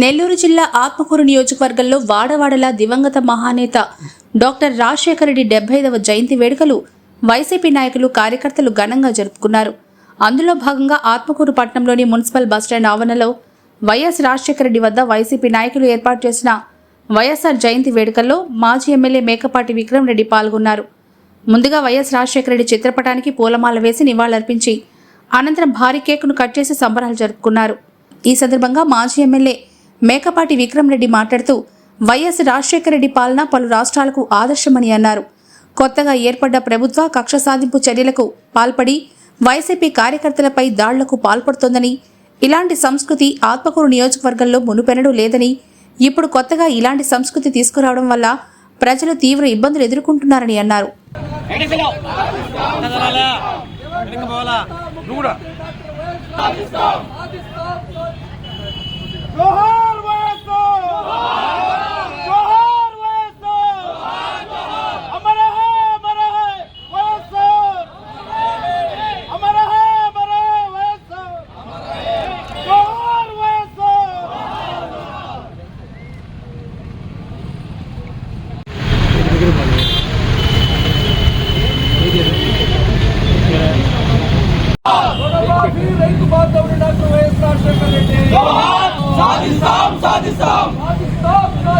నెల్లూరు జిల్లా ఆత్మకూరు నియోజకవర్గంలో వాడవాడల దివంగత మహానేత డాక్టర్ రాజశేఖర రెడ్డి డెబ్బైదవ జయంతి వేడుకలు వైసీపీ నాయకులు కార్యకర్తలు ఘనంగా జరుపుకున్నారు. అందులో భాగంగా ఆత్మకూరు పట్టణంలోని మున్సిపల్ బస్టాండ్ ఆవరణలో వైఎస్ రాజశేఖర రెడ్డి వద్ద వైసీపీ నాయకులు ఏర్పాటు చేసిన వైఎస్ఆర్ జయంతి వేడుకల్లో మాజీ ఎమ్మెల్యే మేకపాటి విక్రమ్ రెడ్డి పాల్గొన్నారు. ముందుగా వైఎస్ రాజశేఖర రెడ్డి చిత్రపటానికి పూలమాల వేసి నివాళులర్పించి అనంతరం భారీ కేకును కట్ చేసి సంబరాలు జరుపుకున్నారు. ఈ సందర్భంగా మాజీ ఎమ్మెల్యే మేకపాటి విక్రమ్ రెడ్డి మాట్లాడుతూ వైఎస్ రాజశేఖర రెడ్డి పాలన పలు రాష్ట్రాలకు ఆదర్శమని అన్నారు. కొత్తగా ఏర్పడ్డ ప్రభుత్వ కక్ష సాధింపు చర్యలకు పాల్పడి వైసీపీ కార్యకర్తలపై దాడులకు పాల్పడుతోందని ఇలాంటి సంస్కృతి ఆత్మకూరు నియోజకవర్గంలో మునుపెనడూ లేదని ఇప్పుడు కొత్తగా ఇలాంటి సంస్కృతి తీసుకురావడం వల్ల ప్రజలు తీవ్ర ఇబ్బందులు ఎదుర్కొంటున్నారని అన్నారు. నువ్వు రైతు బాంధవుడు డాక్టర్ వైఎస్ రాజశేఖర రెడ్డి సాధిస్తాం సాధిస్తాం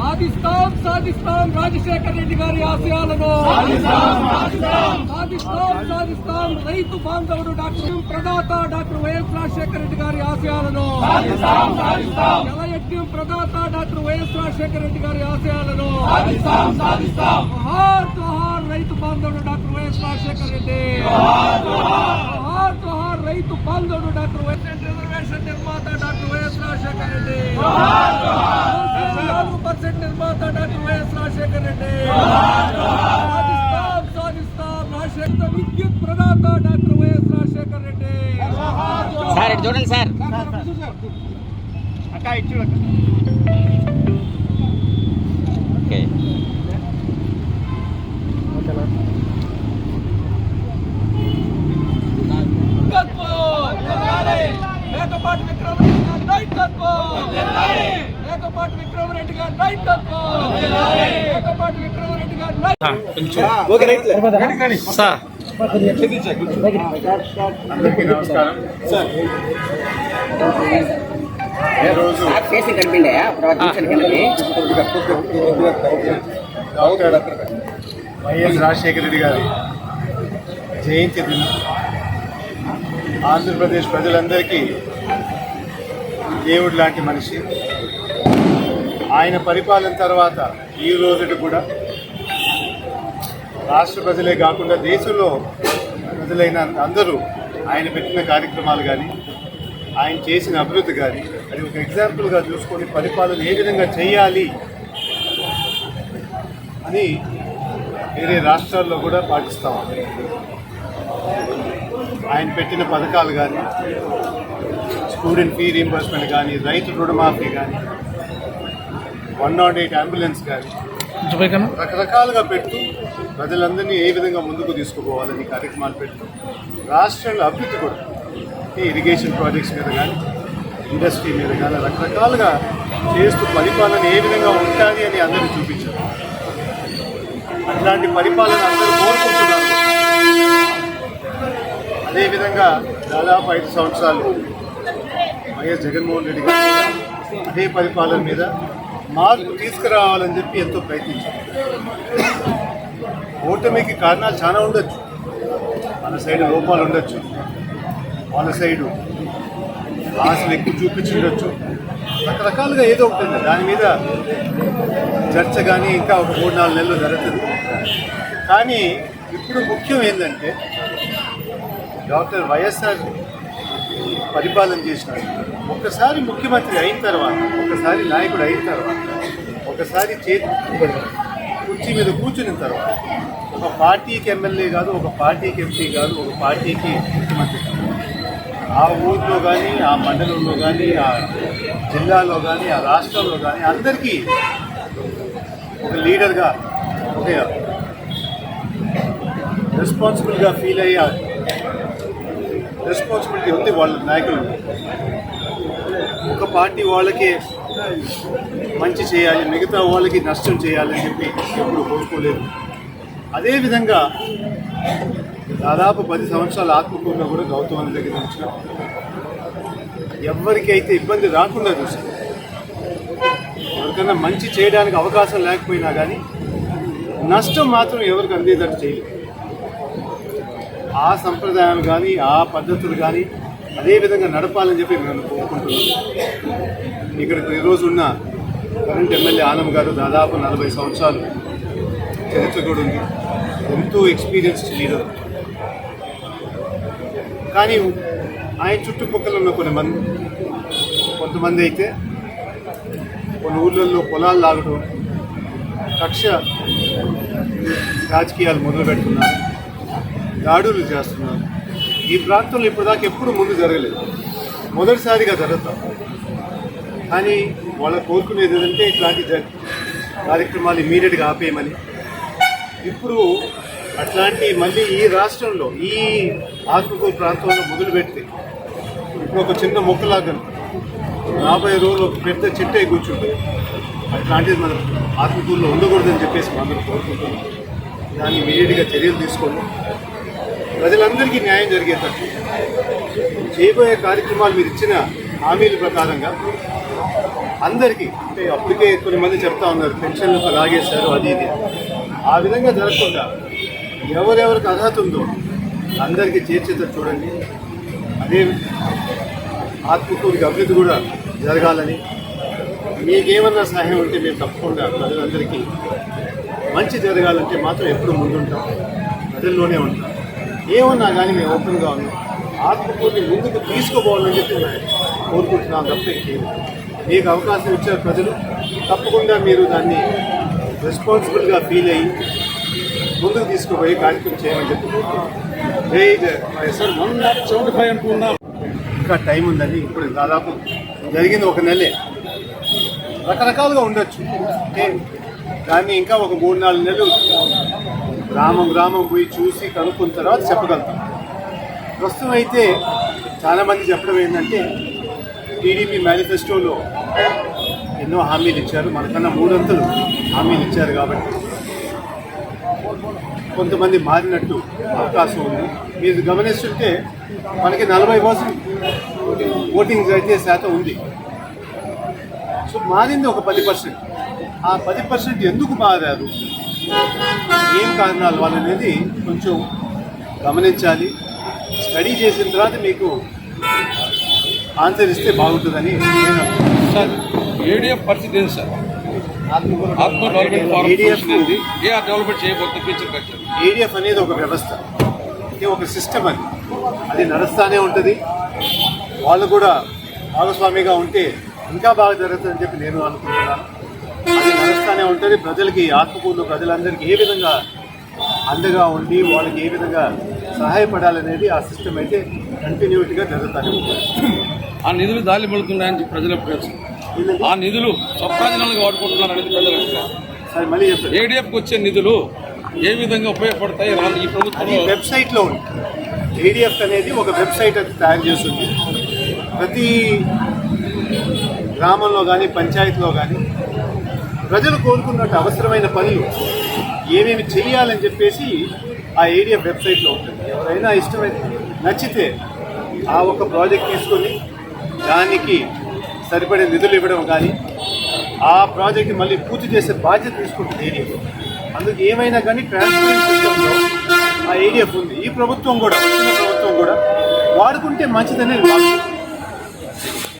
సాధిస్తాం సాధిస్తాం రాజశేఖర రెడ్డి గారి ఆశయాలను. సాధిస్తాం సాధిస్తాం. రైతు బాంధవుడు డాక్టర్ ప్రదాత డాక్టర్ వైఎస్ రాజశేఖర రెడ్డి గారి ఆశయాలను. జలయజ్ఞం ప్రదాత డాక్టర్ వైఎస్ రాజశేఖర రెడ్డి గారి ఆశయాలను. రైతు బాంధవుడు డాక్టర్ వైఎస్ రాజశేఖర రెడ్డి. రైతు బాంధవుడు డాక్టర్ వైఎస్ రిజర్వేషన్ నిర్మాత డాక్టర్ వైఎస్ రాజశేఖర రెడ్డి. నాలుగు పర్సెంట్ నిర్మాత డాక్టర్ వైఎస్ రాజశేఖర రెడ్డి. సాధిస్తాం సాధిస్తాం రాజశేఖర విద్యుత్ ప్రదాత doctor YS Rajasekhara Reddy. Sir చూడండి సార్. అక్క ఇచ్చు ఓకే. మేకపాటి విక్రమరెడ్డి గారి నాయకత్వం మేకపాటి విక్రమరెడ్డి గారి నాయకత్వం సార్ అందరికీ నమస్కారం. డాక్టర్ వైఎస్ రాజశేఖర రెడ్డి గారి జయంతి దినం. ఆంధ్రప్రదేశ్ ప్రజలందరికీ దేవుడు లాంటి మనిషి. ఆయన పరిపాలన తర్వాత ఈ రోజుటి కూడా రాష్ట్ర ప్రజలే కాకుండా దేశంలో ప్రజలైన అందరూ ఆయన పెట్టిన కార్యక్రమాలు కానీ ఆయన చేసిన అభివృద్ధి కానీ అది ఒక ఎగ్జాంపుల్గా చూసుకొని పరిపాలన ఏ విధంగా చేయాలి అని వేరే రాష్ట్రాల్లో కూడా పాటిస్తాం. ఆయన పెట్టిన పథకాలు కానీ స్టూడెంట్ ఫీ రీంబర్స్మెంట్ కానీ రైతు రుణమాఫీ కానీ వన్ నాట్ ఎయిట్ అంబులెన్స్ కానీ రకరకాలుగా పెట్టు ప్రజలందరినీ ఏ విధంగా ముందుకు తీసుకుపోవాలని కార్యక్రమాలు పెట్టు రాష్ట్రంలో అభివృద్ధి కూడా ఈ ఇరిగేషన్ ప్రాజెక్ట్స్ మీద కానీ ఇండస్ట్రీ మీద కానీ రకరకాలుగా చేస్తూ పరిపాలన ఏ విధంగా ఉంటుంది అని అందరూ చూపించారు. అట్లాంటి పరిపాలన అందరూ కోరుకుంటున్నారు. అదేవిధంగా దాదాపు ఐదు సంవత్సరాలు వైఎస్ జగన్మోహన్ రెడ్డి గారు అదే పరిపాలన మీద మార్పు తీసుకురావాలని చెప్పి ఎంతో ప్రయత్నించారు. ఓటమికి కారణాలు చాలా ఉండొచ్చు. మన సైడ్ లోపాలు ఉండొచ్చు. వాళ్ళ సైడు ఆశలు ఎక్కువ చూపించి ఉండొచ్చు రకరకాలుగా ఏదో ఉంటుంది. దాని మీద చర్చ కానీ ఇంకా ఒక మూడు నాలుగు నెలలు జరుగుతుంది. కానీ ఇప్పుడు ముఖ్యం ఏంటంటే డాక్టర్ వైఎస్ఆర్ పరిపాలన చేసినాడు ఒక్కసారి ముఖ్యమంత్రి అయిన తర్వాత ఒకసారి నాయకుడు అయిన తర్వాత ఒకసారి చేతి కుర్చీ మీద కూర్చున్న తర్వాత ఒక పార్టీకి ఎమ్మెల్యే కాదు ఒక పార్టీకి ఎంపీ కాదు ఒక పార్టీకి ముఖ్యమంత్రి ఆ ఊర్లో కానీ ఆ మండలంలో కానీ ఆ జిల్లాలో కానీ ఆ రాష్ట్రంలో కానీ అందరికీ ఒక లీడర్గా ఒక రెస్పాన్సిబుల్గా ఫీల్ అయ్యారు. రెస్పాన్సిబిలిటీ ఉంది వాళ్ళ నాయకులు. ఒక పార్టీ వాళ్ళకే మంచి చేయాలి మిగతా వాళ్ళకి నష్టం చేయాలని చెప్పి ఎప్పుడు కోరుకోలేదు. అదేవిధంగా దాదాపు పది సంవత్సరాల ఆత్మకూరులో కూడా గౌతమ్ దగ్గర నుంచి ఎవరికైతే ఇబ్బంది రాకుండా చూసాం ఎవరికన్నా మంచి చేయడానికి అవకాశం లేకపోయినా కానీ నష్టం మాత్రం ఎవరికి అందేటట్టు చేయలేదు. ఆ సంప్రదాయాలు కానీ ఆ పద్ధతులు కానీ అదే విధంగా నడపాలని చెప్పి మేము కోరుకుంటున్నాం ఇక్కడ ఈరోజు ఉన్న కరెంట్ ఎమ్మెల్యే ఆనం గారు దాదాపు నలభై సంవత్సరాలు చరిత్ర కూడా ఉంది. ఎంతో ఎక్స్పీరియన్స్డ్ లీడర్ కానీ ఆయన చుట్టుపక్కల ఉన్న కొన్ని మంది కొంతమంది అయితే కొన్ని ఊళ్ళల్లో పొలాలు లాగడం కక్ష రాజకీయాలు మొదలు పెడుతున్నారు దాడులు చేస్తున్నారు. ఈ ప్రాంతంలో ఇప్పటిదాకా ఎప్పుడు ముందు జరగలేదు. మొదటిసారిగా జరుగుతాం. కానీ వాళ్ళ కోరుకునేది ఏంటంటే ఇట్లాంటి కార్యక్రమాలు ఇమీడియట్గా ఆపేయమని. ఇప్పుడు అట్లాంటి మళ్ళీ ఈ రాష్ట్రంలో ఈ ఆత్మకూరు ప్రాంతంలో మొదలు ఇప్పుడు ఒక చిన్న మొక్కలాగా రాబోయే రోజులు ఒక పెద్ద చెట్టే కూర్చుంటుంది. అట్లాంటిది మనం ఆత్మకూరులో ఉండకూడదని చెప్పేసి మనం కోరుకుంటున్నాం. దాన్ని ఇమీడియట్గా చర్యలు తీసుకోండి. ప్రజలందరికీ న్యాయం జరిగేటట్టు చేయబోయే కార్యక్రమాలు మీరు ఇచ్చిన హామీల ప్రకారంగా అందరికీ అంటే అప్పటికే కొన్ని మంది చెప్తా ఉన్నారు పెన్షన్లు లాగేశారు అది ఇది. ఆ విధంగా జరగకుండా ఎవరెవరికి అర్హత ఉందో అందరికీ చేర్చేటట్టు చూడండి. అదే ఆత్మకూరికి అభివృద్ధి కూడా జరగాలని. మీకేమన్నా సహాయం ఉంటే మేము తప్పకుండా ప్రజలందరికీ మంచి జరగాలంటే మాత్రం ఎప్పుడు ముందుంటాం. ప్రజల్లోనే ఉంటాం. ఏమన్నా కానీ మేము ఓపెన్గా ఉన్నాం ఆత్మకూరిని ముందుకు తీసుకుపోవాలని చెప్పి కోరుకుంటున్నాం తప్ప. మీకు అవకాశం ఇచ్చారు ప్రజలు. తప్పకుండా మీరు దాన్ని రెస్పాన్సిబుల్గా ఫీల్ అయ్యి ముందుకు తీసుకుపోయి కార్యక్రమం చేయమని చెప్పి YSR one lakh seventy five అనుకున్నాం ఇంకా టైం ఉందండి ఇప్పుడు దాదాపు జరిగింది ఒక నెలే. రకరకాలుగా ఉండొచ్చు. దాన్ని ఇంకా ఒక మూడు నాలుగు నెలలు గ్రామం గ్రామం పోయి చూసి కనుక్కున్న తర్వాత చెప్పగలుగుతాం. ప్రస్తుతం అయితే చాలామంది చెప్పడం ఏంటంటే టీడీపీ మేనిఫెస్టోలో ఎన్నో హామీలు ఇచ్చారు. మనకన్నా మూడొంతులు హామీలు ఇచ్చారు కాబట్టి కొంతమంది మారినట్టు అవకాశం ఉంది. మీరు గమనిస్తుంటే మనకి నలభై పర్సెంట్ ఓటింగ్ అయితే శాతం ఉంది. సో మారింది ఒక పది పర్సెంట్. ఆ పది పర్సెంట్ ఎందుకు మారారు? ఏం కారణాలు? వాళ్ళనేది కొంచెం గమనించాలి. స్టడీ చేసిన తర్వాత మీకు ఆన్సర్ ఇస్తే బాగుంటుందని నేను. సార్ ఏడిఎఫ్ పరిస్థితి ఏంటి సార్? ఆత్మ డెవలప్మెంట్ ఫారం ఏంటి? ఏ డెవలప్మెంట్ చేయబోతుంది ఫ్యూచర్ ఏడిఎఫ్ అనేది ఒక వ్యవస్థ. ఇది ఒక సిస్టమ్ అది. అది నడుస్తూనే ఉంటుంది. వాళ్ళు కూడా భాగస్వామిగా ఉంటే ఇంకా బాగా జరుగుతుందని చెప్పి నేను అనుకుంటున్నాను. అది నడుస్తూనే ఉంటుంది ప్రజలకి ఆత్మకూరు ప్రజలందరికీ ఏ విధంగా అండగా ఉండి వాళ్ళకి ఏ విధంగా సహాయపడాలనేది ఆ సిస్టమ్ అయితే కంటిన్యూటీగా జరుగుతూనే ఉంటుంది. ఆ నిధులు దారి వెళుతున్నాయని చెప్పి ప్రజలు ఆ నిధులు స్వప్రాజనాలుగా వాడుకుంటున్నారు అనేది ప్రజలు సరే మళ్ళీ చెప్తాను ఏడిఎఫ్కి వచ్చే నిధులు ఏ విధంగా ఉపయోగపడతాయి? ఈ అది ప్రభుత్వంలో వెబ్సైట్లో ఉంది. ఏడిఎఫ్ అనేది ఒక వెబ్సైట్ అది తయారు చేస్తుంది. ప్రతి గ్రామంలో కానీ పంచాయతీలో కానీ ప్రజలు కోరుకున్నట్టు అవసరమైన పనులు ఏమేమి చేయాలని చెప్పేసి ఆ ఏరియా వెబ్సైట్లో ఉంటుంది. ఎవరైనా ఇష్టమైతే నచ్చితే ఆ ఒక ప్రాజెక్ట్ తీసుకొని దానికి సరిపడే నిధులు ఇవ్వడం కానీ ఆ ప్రాజెక్ట్ మళ్ళీ పూర్తి చేసే బాధ్యత తీసుకుంటుంది ఏడిఎఫ్ అందుకు ఏమైనా కానీ ట్రాన్స్పోర్ట్ సిస్టంలో ఆ ఏరియా ఉంది. ఈ ప్రభుత్వం కూడా వచ్చిన ప్రభుత్వం కూడా వాడుకుంటే మంచిదనేది వాడుతుంది.